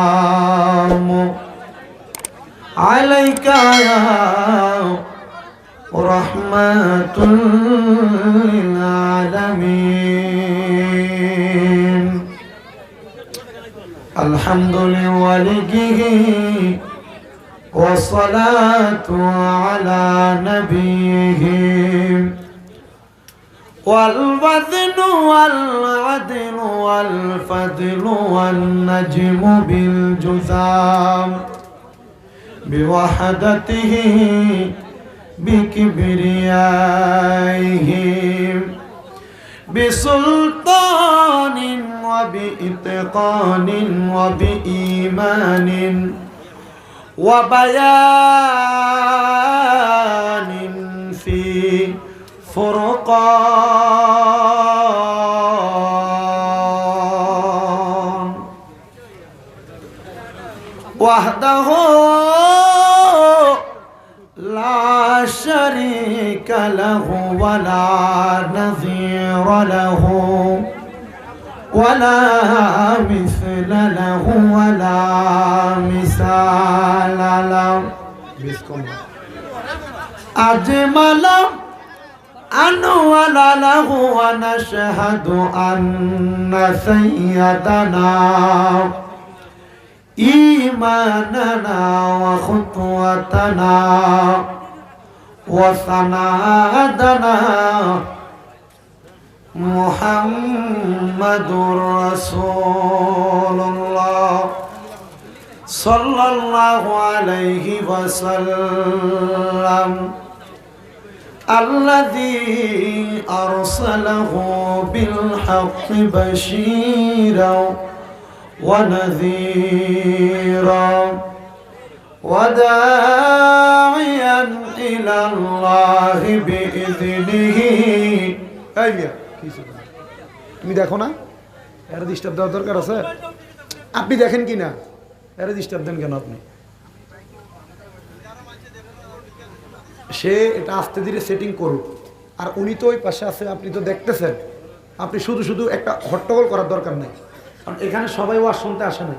والسلام عليك يا رحمة للعالمين الحمد لوليه والصلاة على نبيه والوزن والعدل والفضل والنجم بالجذام بوحدته بكبريائه بسلطان وبإتقان وبإيمان وبيان في فرقان. وحده لا شريك له ولا نظير له ولا مثل له ولا مثال له. أجمل أنول له ونشهد أن سيدنا إيماننا وخطوتنا وسنادنا محمد رسول الله صلى الله عليه وسلم الذي أرسله بالحق بشيرا ونذيرا وداعيا إلى الله بإذنه এই মিয়া কি ছিল? তুমি দেখো না এর ডিস্টার্ব দেওয়ার দরকার আছে আপনি দেখেন কি না এর ডিস্টার্ব দেন কেন আপনি সে এটা আস্তে ধীরে সেটিং করুক। আর উনি তো ওই পাশে আছে, আপনি তো দেখতেছেন। আপনি শুধু শুধু একটা হট্টগোল করার দরকার নেই। কারণ এখানে সবাই ওয়াজ শুনতে আসে না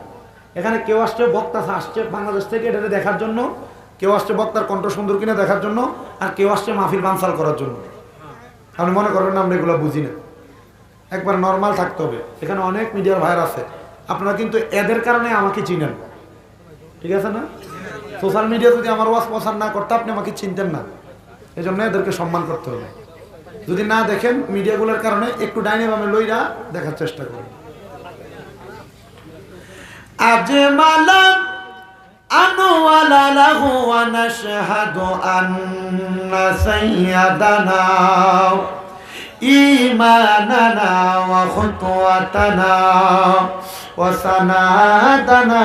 এখানে কেউ আসছে, বক্তা আসছে বাংলাদেশ থেকে এটা দেখার জন্য। কেউ আসছে বক্তার কণ্ঠ সুন্দর কিনা দেখার জন্য। আর কেউ আসছে মাহফিল বানসাল করার জন্য। আপনি মনে করবেন না, আমরা এগুলো বুঝি না। একবার নর্মাল থাকতে হবে। এখানে অনেক মিডিয়ার ভাইর আছে। আপনারা কিন্তু এদের কারণে আমাকে চিনেন। ঠিক আছে না? সোশ্যাল মিডিয়া যদি আমার ওয়াজ পছন্দ না করতে আপনি আমাকে চিনতেন না এই জন্য এদেরকে সম্মান করতে হবে যদি না দেখেন মিডিয়াগুলোর কারণে একটু ডাইনে বামে লইরা দেখার চেষ্টা করুন أجمل أنول له ونشهد أن سيدنا إيماننا وخطوتنا وسنادنا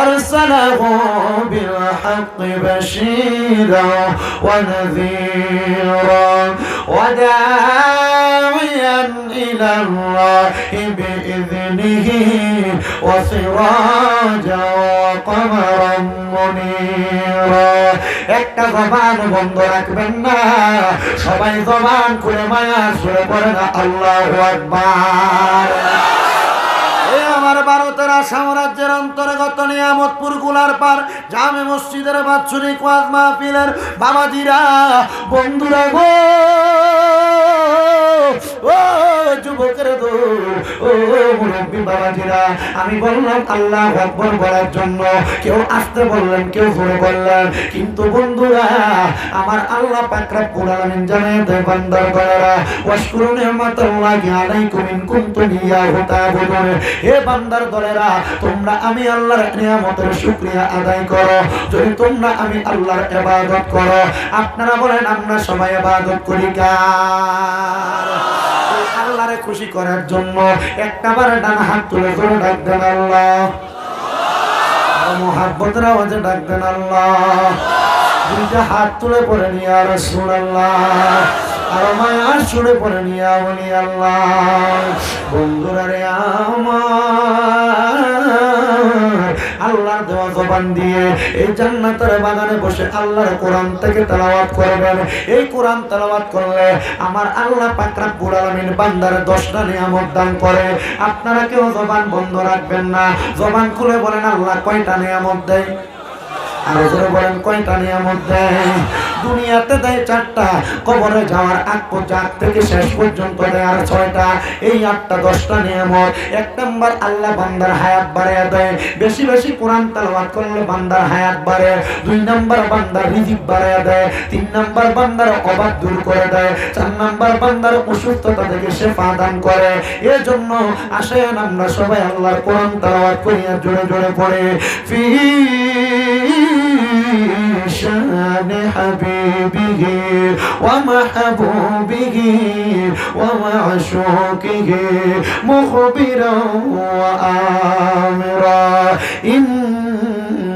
أرسله بالحق بشيرا ونذيرا وداعيا إلى الله بإذنه وسراجا وقمرا منيرا একটা জবান বন্ধ রাখবেন না সবাই জবান খুলে মায়া শুরু করে না আল্লাহ আকবার এ ভারতের সাম্রাজ্যের অন্তর্গত নিয়ামতপুরগুলার পার জামে মসজিদের বাৎসরিক ওয়াজ মাহফিলের বাবাজিরা, বন্ধুরা গো! ও যুবকের দো, ও মুরব্বী বাবাজিরা, আমি বললাম, আল্লাহ বলার জন্য কেউ আসতে বললেন, কেউ জোরে বললেন। কিন্তু বন্ধুরা, আমার আল্লাহ পাকরা কুরআন জানে তা'বুদুন হে বান্দার দলেরা, তোমরা আমি আল্লাহর নিয়ামতের শুকরিয়া আদায় করো। যদি তোমরা আমি আল্লাহর ইবাদত করো, আপনারা বলেন, আমরা সবাই ইবাদত করি কার? আল্লাহরে খুশি করার জন্য একটা বার ডান হাত তুলে করে ডাকবেন আল্লাহ। মোহাব্বতের আওয়াজে ডাকবেন আল্লাহ। দুইটা হাত তুলে পড়ে নিয়ে আর আল্লাহ। আর মায়ার সুরে পড়ে নিয়ে বলি আল্লাহ। বন্ধুরা রে আমার, আল্লাহর দেওয়া জবান দিয়ে এই জান্নাতের বাগানে বসে আল্লাহর কোরআন থেকে তেলাওয়াত করবেন। এই কোরআন তেলাওয়াত করলে আমার আল্লাহ পাক রব্বুল আলামিন বান্দার দশটা নিয়ামত দান করে। আপনারা কেউ জবান বন্ধ রাখবেন না। জবান খুলে বলেন, আল্লাহ কয়টা নিয়ামত দেয়? আরও জোরে বলেন, কয়টা নিয়ামত দেয়? দুনিয়াতে দেয় চারটা, কবরে যাওয়ার আগ পর্যন্ত থেকে শেষ পর্যন্ত দেয় আর ছয়টা। এই আটটা, দশটা নিয়ামত। এক নাম্বার, আল্লাহ বান্দার হায়াত বাড়াইয়া দেয়। বেশি বেশি কোরআন তালাবাদ করলে বান্দার হায়াত বাড়ে। দুই নাম্বার, বান্দার রিজিক বাড়াইয়া দেয়। তিন নাম্বার, বান্দার অবাধ দূর করে দেয়। চার নাম্বার, বান্দার অসুস্থতা থেকে শেফা দান করে। এজন্য আসেন আমরা সবাই আল্লাহর কোরআন তালাবাদ করিয়া জোরে জোরে পড়ে। ফি شان حبيبه ومحبوبه ومعشوقه مخبرا وآمرا إن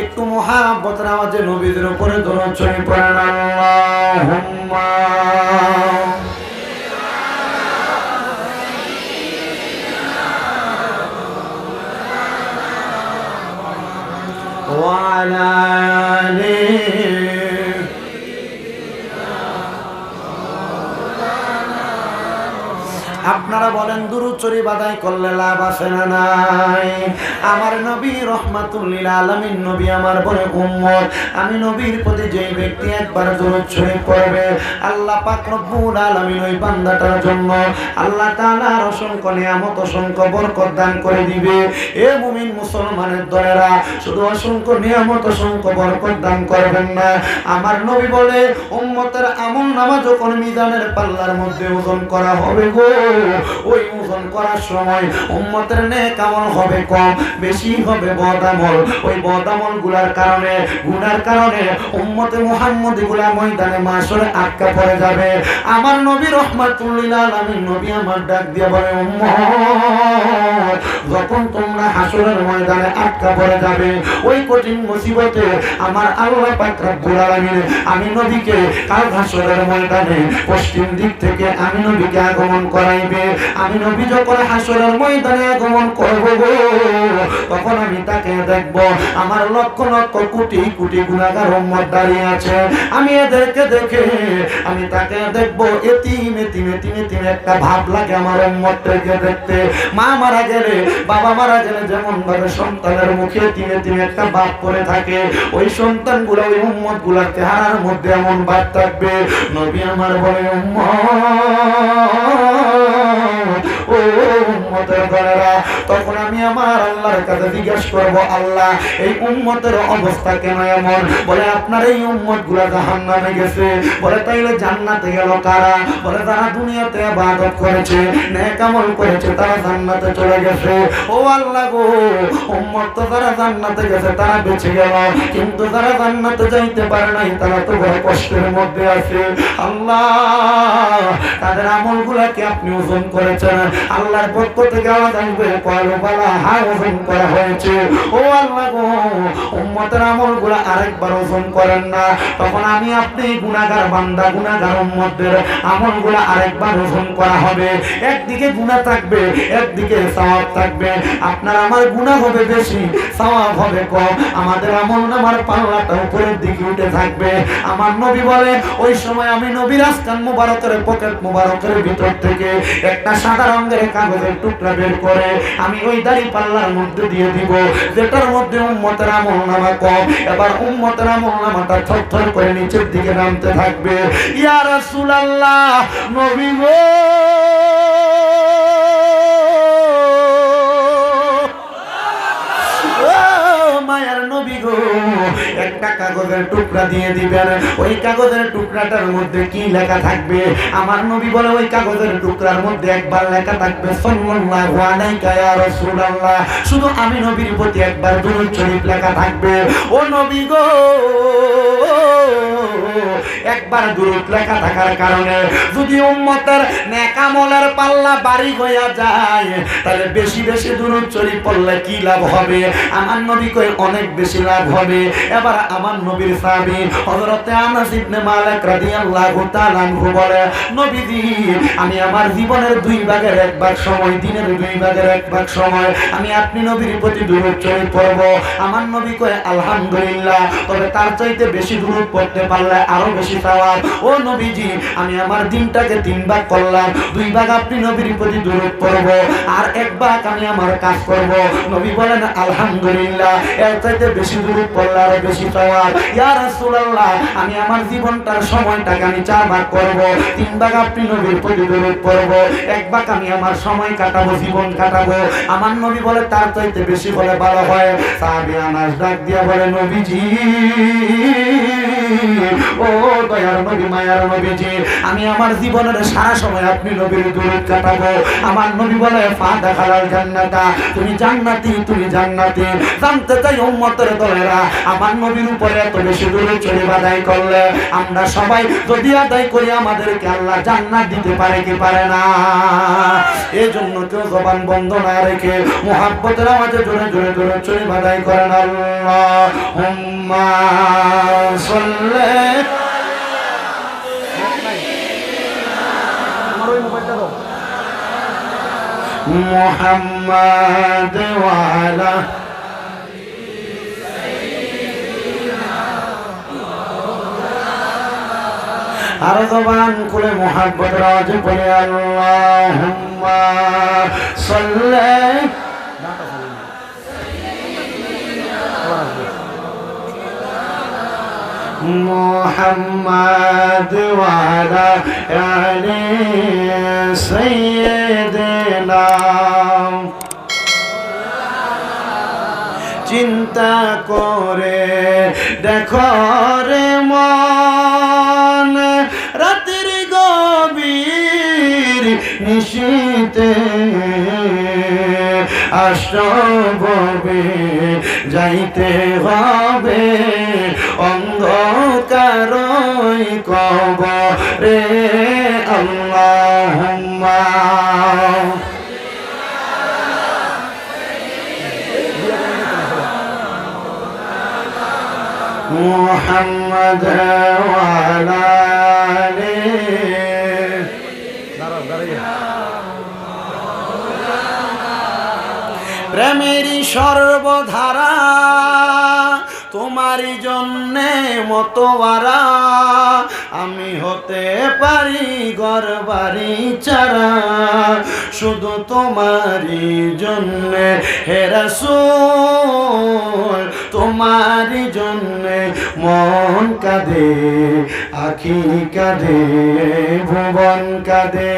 একটু মহাব্বতের আওয়াজে নবীদের উপরে ধরুন ছড়ি পড়েন আল্লাহুম্মা وعلى আপনারা বলেন দুরুচরি বাদাই করলে লাভ আছে না নাই? আমার নবী রহমাতুল্লিল আলমিন, নবী আমার বলে উম্মত। আমি নবীর প্রতি যেই ব্যক্তি একবার দুরুচরি করবে আল্লাহ পাক রব্বুল আলামিন ওই বান্দাটার জন্য আল্লাহ তাআলার অসংখ্য নিয়ামত, অসংখ্য বরকত দান করে দিবে। এ মুমিন মুসলমানের দলেরা শুধু অসংখ্য নিয়ামত, অসংখ্য বরকত দান করবেন না। আমার নবী বলে, উম্মতের আমল নামা যখন মিজানের পাল্লার মধ্যে ওজন করা হবে গো ওই ওজন করার সময় উম্মতের নেক আমল হবে কম, বেশি হবে বদামল ওই বদামলগুলার কারণে, গুনার কারণে উম্মতে মুহাম্মদগুলা ময়দানে মাসরে আটকা পড়ে যাবে। আমার নবী রহমাতুল্লিল আলামিন, নবী আমার ডাক দিয়ে বলে, উম্মত, যখন তোমরা হাসরের ময়দানে আটকা পড়ে যাবে, ওই কঠিন মুসিবতে আমার আল্লাহ পাক রব্বুল আলামিন, আমি নবীকে কাল হাসরের ময়দানে পশ্চিম দিক থেকে আমি নবীকে আগমন করাইবে। আমি নবী যখন হাসরের ময়দানে আগমন করব তখন আমি তাকে দেখব। আমার লক্ষ লক্ষ কোটি কোটি গুণাগার উম্মত দাঁড়িয়ে আছে। আমি এদেরকে দেখে আমি তাকে দেখব। এতিম এতিম এতিম এতিম একটা ভাব লাগে আমার উম্মতটাকে দেখতে। মা মারা গেলে, বাবা মারা গেলে যেমন ভাবে সন্তানের মুখে তিনে তিনে একটা বাপ করে থাকে। ওই সন্তানগুলো ওই উম্মতগুলার চেহারার মধ্যে এমন বাপ থাকবে। নবী আমার বলে, উম্মত! ও উম্মতের দলেরা তখন আমি আমার আল্লাহর কাছে জিজ্ঞাসা করব, আল্লাহ, এই উম্মতের অবস্থা কেন এমন? বলে, আপনার এই উম্মত জাহান্নামে গেছে। বলে, তাইলে জান্নাতে গেল কারা? বলে, তারা দুনিয়াতে ইবাদত করেছে নেক করেছে, তারা জান্নাতে চলে গেছে। ও আল্লাহ গো, উম্মত তো তারা জান্নাতে গেছে, তারা বেঁচে গেল। কিন্তু তারা জান্নাতে যাইতে পারে নাই, তারা তো বড় কষ্টের মধ্যে আছে। আল্লাহ, তাদের আমলগুলাকে আপনি ওজন করেছেন। আল্লাহর পক্ষ একদিকে গুনাহ থাকবে, একদিকে থাকবে। আপনার আমার গুনাহ হবে বেশি হবে কম। আমাদের আমল পাল্লাটা উপরের দিকে উঠে থাকবে। আমার নবী বলে, ওই সময় আমি নবীর আসকান মুবারকের পকেট মুবারকের ভিতর থেকে একটা সাদা রঙের কাগজের বের করে আমি ওই দাড়ি পাল্লার মধ্যে দিয়ে দিব। যেটার মধ্যে উম্মতের আমল নামা কম, এবার উম্মতের আমল নামাটা থরথর করে নিচের দিকে নামতে থাকবে। ইয়া রাসূলুল্লাহ, নবী গো! একটা কাগজের টুকরা দিয়ে দিবেন ওই কাগজের টুকরাটার মধ্যে কি লেখা থাকবে? আমার নবী বলে, ওই কাগজের টুকরার মধ্যে একবার লেখা থাকবে, সাল্লাল্লাহু আলাইকা ইয়া রাসূলুল্লাহ। শুধু আমি নবীর প্রতি একবার দুরূদ শরীফ লেখা থাকবে। ও নবী গো, একবার দূরত লেখা থাকার কারণে যদি উম্মতের নেকামলের পাল্লা বাড়ি হইয়া যায়, তাহলে বেশি বেশি দূরত চলি পড়লে কি লাভ হবে? আমার নবী কই অনেক বেশি লাভ হবে। এবার আমার নবীর সাহাবী হযরতে আনাস ইবনে মালিক রাদিয়াল্লাহু তাআলা আনহু বলে, নবীজি, আমি আমার জীবনের দুই ভাগের এক ভাগ সময়, দিনের দুই ভাগের এক ভাগ সময়, আমি আপনি নবীর প্রতি দূরত চলি পড়ব। আমার নবী কয়, আলহামদুলিল্লাহ। তবে তার চাইতে বেশি দূরত পড়তে পারলে আরও বেশি পাওয়ার ও নবীজি, আমি আমার দিনটাকে তিন ভাগ করলাম, দুই ভাগ আপনি নবীর প্রতি দূরত পড়ব, আর এক ভাগ আমি আমার কাজ করব। নবী বলেন, আলহামদুলিল্লাহ। এর চাইতে বেশি দূরত পড়লে আরও বেশি আমি আমার জীবনটার সময়টাকে আমি চার ভাগ করব, তিন ভাগ আপনি নবীর প্রতি পড়ব, এক ভাগ আমি আমার সময় কাটাবো, জীবন কাটাবো। আমার নবী বলে, তার চাইতে বেশি বলে ভালো হয়। সাহাবী আনাস ডাক দিয়া বলে, নবীজি, ও দয়ার নবী, মায়ার নবীজি, আমি আমার জীবনের সারা সময় আপনি নবীর দূরত কাটাবো। আমার নবী বলে ফা দেখালাল জান্নাতা, তুমি জান্নাতি তুমি জান্নাতি। জানতে চাই উম্মতের দলেরা, আমার নবীর উপরে এত বেশি দূরে চলে বাদাই করলে আমরা সবাই যদি আদায় করি আমাদেরকে আল্লাহ জান্নাত দিতে পারে কি পারে না এই জন্য কেউ জবান বন্ধ না রেখে মোহাব্বতের আমাদের জোরে জোরে জোরে চলে বাদাই করেন আল্লাহ হুম্মা সাল্লে আমার ওই মোবাইলটা দাও محمد وعلى আর জবান খুলে মোহাব্বত রাজ বলে আল্লাহুম্মা সাল্লি محمد وعلى آل سيدنا চিন্তা করে দেখো রে মন নিশীতে আসবে যাইতে হবে অন্ধকারই কব রে আল্লাহ محمد জন্যে মতোয়ারা আমি হতে পারি ঘর বাড়ি চারা শুধু তোমারই জন্যে হেরাসুল তোমারই জন্যে মন কাঁদে, আখি কাঁদে, ভুবন কাঁদে।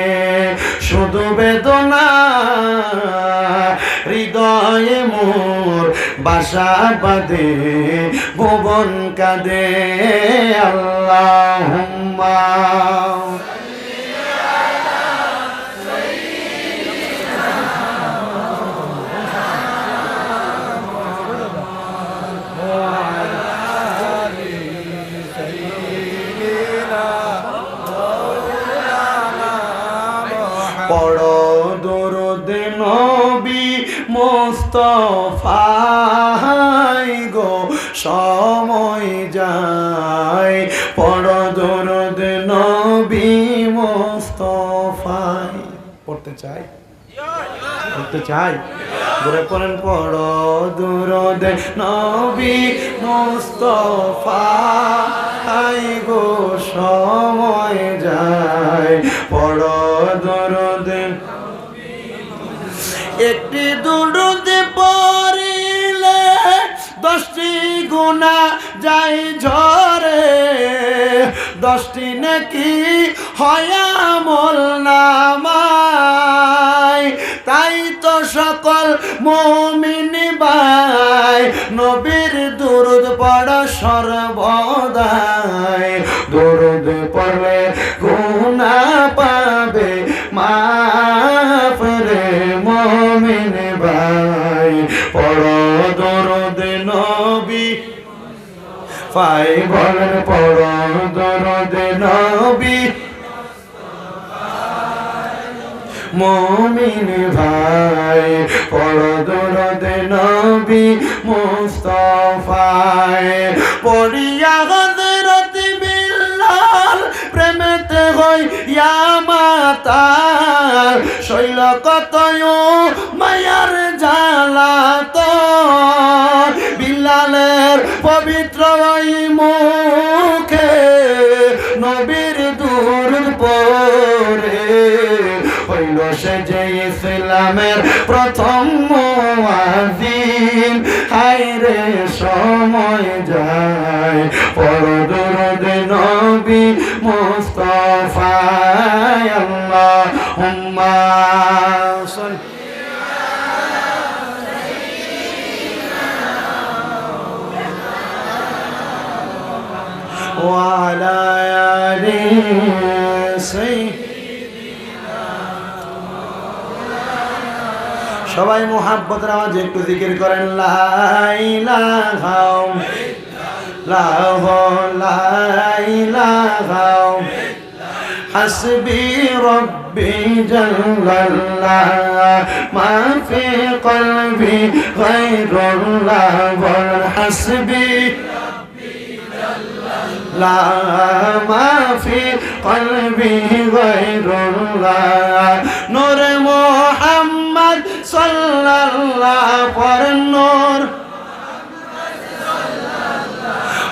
শুধু বেদনা বাসা বাদে ভুবন কাঁদে। আল্লাহ পড়ো দরদ নবী মোস্তফাই গো সময় যায়। পড়ো দরদ নবী মোস্তফাই পড়তে চাই? পড়তে চাই? ধরে পড়েন পড়ো দরদ নবী মোস্তফাই গো, সময় যায়। পড়ো দরদ একটি দুরুদে গুণা যাই ঝরে, দশটি নাকি হয় আমল নামায়। তাই তো সকল মমিনী বাই, নবীর দুরুদ পড়া সর্বদাই। দুরুদ পড়লে গুনা পাবে, মাফ রে মমিন ভাই পড়ো দরদ নবী ফাই বলেন পড়ো দরদ নবী। মমিন ভাই পড়ো দরদ নবী মুস্তফায় পড়িয়া হজরত বিল্লাল প্রেমেতে হই ইয়া মাতাল। শৈল কতয় মায়ার জালাত বিল্লালের পবিত্র ওই মুখে নবীর দূর পরে হইল সে যে ইসলামের প্রথম মুয়াজ্জিন। হায় রে সময় যায়, পরদরদ নবী মুস্তাফা আল্লাহুম্মা সবাই মোহাব্বতের আওয়াজে একটু জিকির করেন লাইলাহাও লাহ লাইলাহাও حسبي ربي جل الله ما في قلبي غير الله والحسبي لا ما في قلبي غير الله نور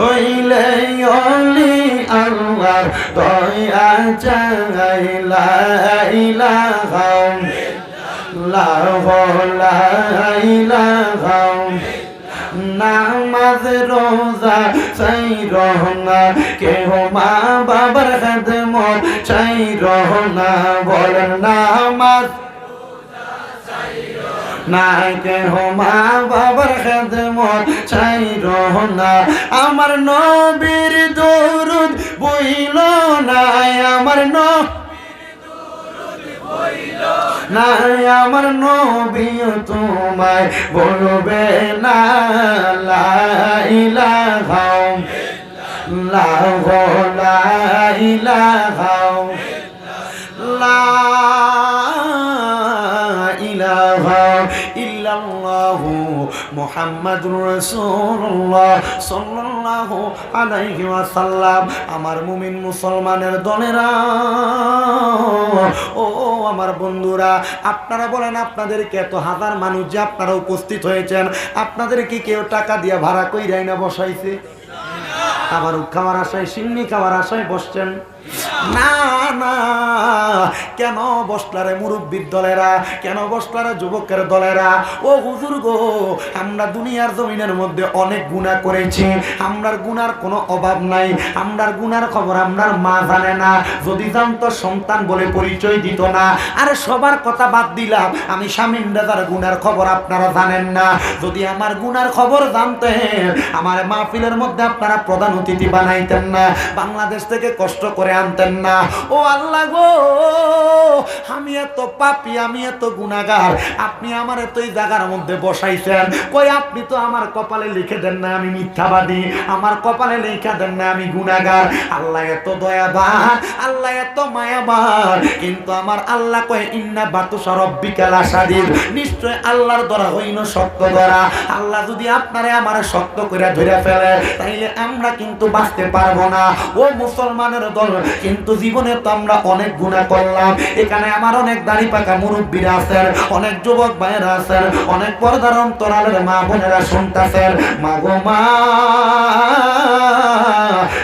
হইলে অলি আল্লাহর দয়া চাইলা নামাজ, রোজা চাই রহনা কেহ মা বাবার খেদমত চাই রহনা বল নামাজ না কেহ মা বাবার খেদমত চাই রহনা আমার নবীর দরুদ বইল নাই, আমার নবী নাই, আমার নবীও তোমায় বলবে না লাইলাহাও লাহ লাইলাহাও লা ইলাহা ইল্লাল্লাহু মুহাম্মাদুর রাসূলুল্লাহ সাল্লাল্লাহু আলাইহি ওয়াসাল্লাম। আমার মুমিন মুসলমানের দলেরা, ও আমার বন্ধুরা, আপনারা বলেন আপনাদেরকে এত হাজার মানুষ যে আপনারা উপস্থিত হয়েছেন? আপনাদের কি কেউ টাকা দিয়ে ভাড়া কইরাই না বসাইছে? আবার খাওয়ার আশায়, সিন্নি খাওয়ার আশায় বসছেন। না না। কেন বসলারে মুরব্বীর দলেরা? কেন বসলারে যুবকের দলেরা? ও হুজুর গো, আমরা দুনিয়ার জমিনের মধ্যে অনেক গুণা করেছি। আমরার গুনার কোনো অভাব নাই। আমরার গুনার খবর আমরার মা জানে না। যদি জানতো সন্তান বলে পরিচয় দিত না। আরে সবার কথা বাদ দিলাম। আমি স্বামীন দাদার গুনার খবর আপনারা জানেন না। যদি আমার গুনার খবর জানতেন, আমার মাহফিলের মধ্যে আপনারা প্রধান অতিথি বানাইতেন না। বাংলাদেশ থেকে কষ্ট করে আনতেন না। ও আল্লাহ গো, আমি এত পাপি, আমি এত গুনাগার আপনি আমার এত এই জায়গার মধ্যে বসাইছেন। কই আপনি তো আমার কপালে লিখে দেন না আমি মিথ্যাবাদী। আমার কপালে লিখে দেন না আমি গুনাগার আল্লাহ এত দয়াবান, আল্লাহ এত মায়াবান। কিন্তু আমার আল্লাহ কয়, ইন্না বাতু সরব্বিকাল আসাদির নিশ্চয় আল্লাহর দ্বারা হইন সত্য দ্বারা। আল্লাহ যদি আপনারে আমার সত্য করে ধরে ফেলে, তাইলে আমরা কিন্তু বাঁচতে পারব না। ও মুসলমানের দল, কিন্তু কিন্তু জীবনে তো আমরা অনেক গুণা করলাম। এখানে আমার অনেক দাড়ি পাকা মুরব্বীরা আছেন, অনেক যুবক ভাইয়েরা আছেন, অনেক পর্দার অন্তরালের মা বোনেরা শুনতেছেন। মা গো মা,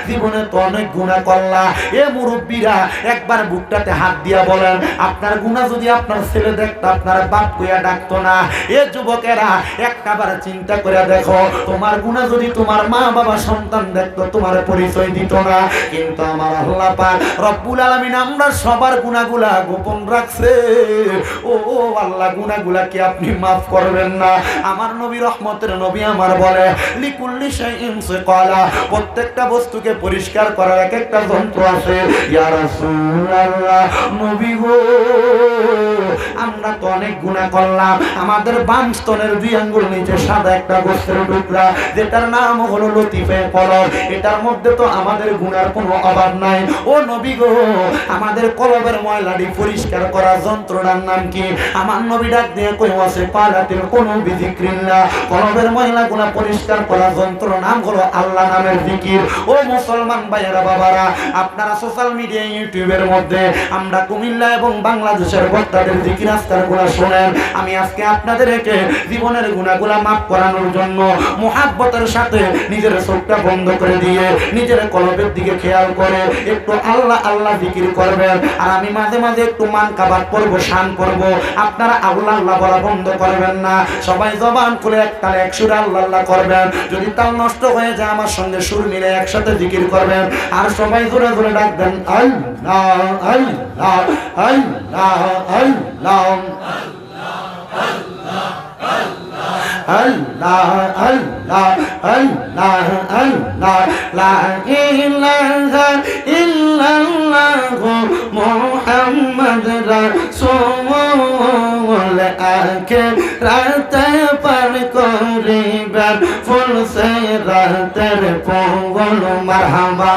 জীবনে তো অনেক গুণা করলা এ মুরব্বীরা, একবার বুকটাতে হাত দিয়া বলেন, আপনার গুণা যদি আপনার ছেলে দেখতো, আপনার বাপ কইয়া ডাকতো না। এ যুবকেরা, একটাবার চিন্তা করে দেখো, তোমার গুণা যদি তোমার মা বাবা সন্তান দেখতো, তোমার পরিচয় দিত না। কিন্তু আমার আল্লাহ পাক রব্বুল আলামিন আমরা সবার গুণাগুলা গোপন রাখছে। ও, আল্লাহ গুণাগুলা কি আপনি মাফ করবেন না? আমার নবী রহমতের নবী আমার বলে, লিকুল্লি শাইইন সিকালা। প্রত্যেকটা বস্তুকে পরিষ্কার করার এক একটা যন্ত্র আছে। আমরা তো অনেক গুনাহ করলাম। আমাদের বাম স্তনের দুই আঙ্গুল নিচে সাদা একটা গোস্তের টুকরা, যেটার নাম হলো লতিফে কলব এটার মধ্যে তো আমাদের গুণার কোনো অভাব নাই। ও নবী গো, আমাদের কলবের ময়লাটি পরিষ্কার করার যন্ত্রটার নাম কি? আমার নবী ডাক দিয়ে কই আছে পালাতের কোনো বিধিক্রিল্লা কলবের ময়লাগুলা পরিষ্কার করার যন্ত্র নাম হলো আল্লাহ নামের জিকির। ও মুসলমান ভাইয়েরা বাবারা, আপনারা সোশ্যাল মিডিয়া ইউটিউবের মধ্যে আমরা কুমিল্লা এবং বাংলাদেশের বক্তাদের জিকির আজকারগুলা শোনেন। আমি আজকে আপনাদেরকে জীবনের গুণাগুলা মাফ করানোর জন্য মোহাব্বতের সাথে নিজের চোখটা বন্ধ করে দিয়ে নিজের কলবের দিকে খেয়াল করে একটু আল্লাহ আল্লাহ আল্লাহ জিকির করবেন। আর আমি মাঝে মাঝে একটু মান কাবার করব শান করব আপনারা আল্লাহ আল্লাহ বলা বন্ধ করবেন না। সবাই জবান করে একটা এক সুর আল্লাহ আল্লাহ করবেন। যদি তাল নষ্ট হয়ে যায়, আমার সঙ্গে সুর মিলে একসাথে জিকির করবেন। আর সবাই জোরে জোরে ডাকবেন আল্লাহ আল্লাহ আল্লাহ আল্লাহ। আল্লাহ আল্লাহ আল্লাহ আল্লাহ, লা ইলাহা ইল্লাল্লাহ মুহাম্মদ রাসূল আকে রাতে পার করিবেন ফুল সে রাতের পঙ্গল মারহাবা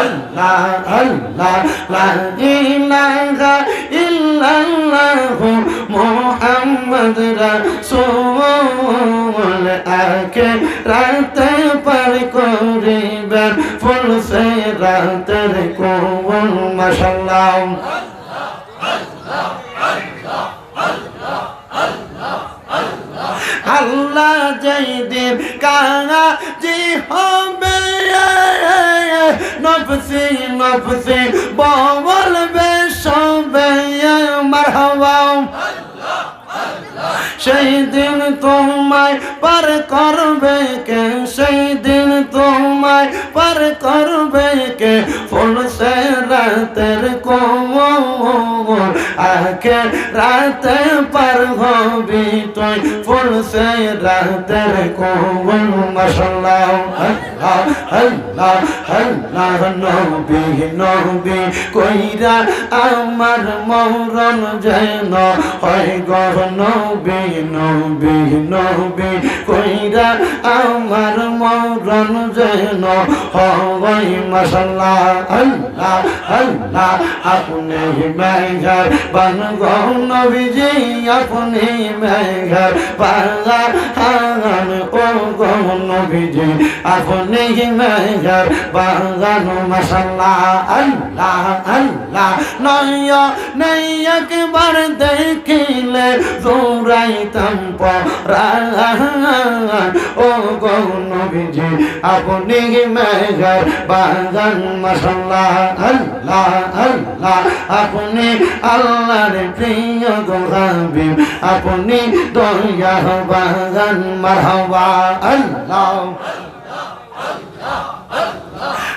আল্লাহ আল্লাহ, লা ইলাহা ইল্লাল্লাহ রাসূল আকে, রাতে পার করিবেন ফুল সে রাতের কোন মাশাআল্লাহ আল্লাহ যেই দিন কাজি হবে নফসি নফসি বলবে সবে মারহাবা সেই দিন তোমায় পার করবে কে? সেই দিন তোমায় পার করবে কে? ফুল সে রাতের কোমর আকে রাতে পার হবি তুই। ফুল সে রাতের কোমর, মাশাল্লাহ, আল্লাহ আল্লাহ আল্লাহ, নবী নবী, কইরা আমার মরণ যেন হয় গহ নবী নবী নবী কইরা আমার মরণ যেন হয় মাশাল্লাহ। আল্লাহ আল্লাহ, আপনি মেঘার বান গহ নবীজি, আপনি মেঘার বাগান হাগান ও গহ নবীজি, আপনি মেঘার বাগান মাশাল্লাহ। আল্লাহ আল্লাহ, নয় নেই একবার দেখিলে দৌড়াইতাম পরাণ ও আপনি আল্লাহ প্রিয় গো আপনি দয়া বাগান মারহাবা আল্লাহ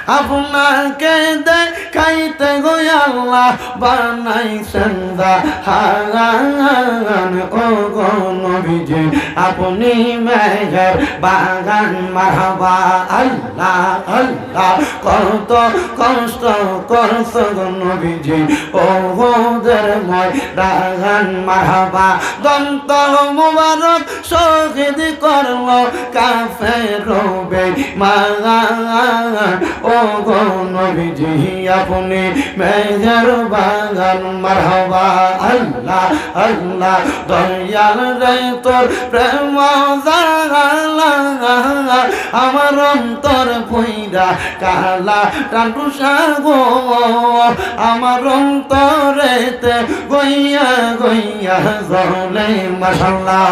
আপনাকে দেখাইতে গো আল্লাহ বানাইছেন হাগান ও গো নবীজি, আপনি মেঘের বাগান, মারহাবা, আল্লাহ আল্লাহ, কত কষ্ট করছ গো নবীজি। ও গোদের মই বাগান, মারহাবা, দন্ত মুবারক শহীদ করল কাফের রবে মাগান। ও গো নবীজি আপনি মেঘের বাগান, মারহাবা আল্লাহ আল্লাহ, দয়াল রে তোর প্রেম আমার অন্তর পইরা কালা টাটু সাগো। আমার অন্তরেতে গইয়া গইয়া জলে মাসাল্লাহ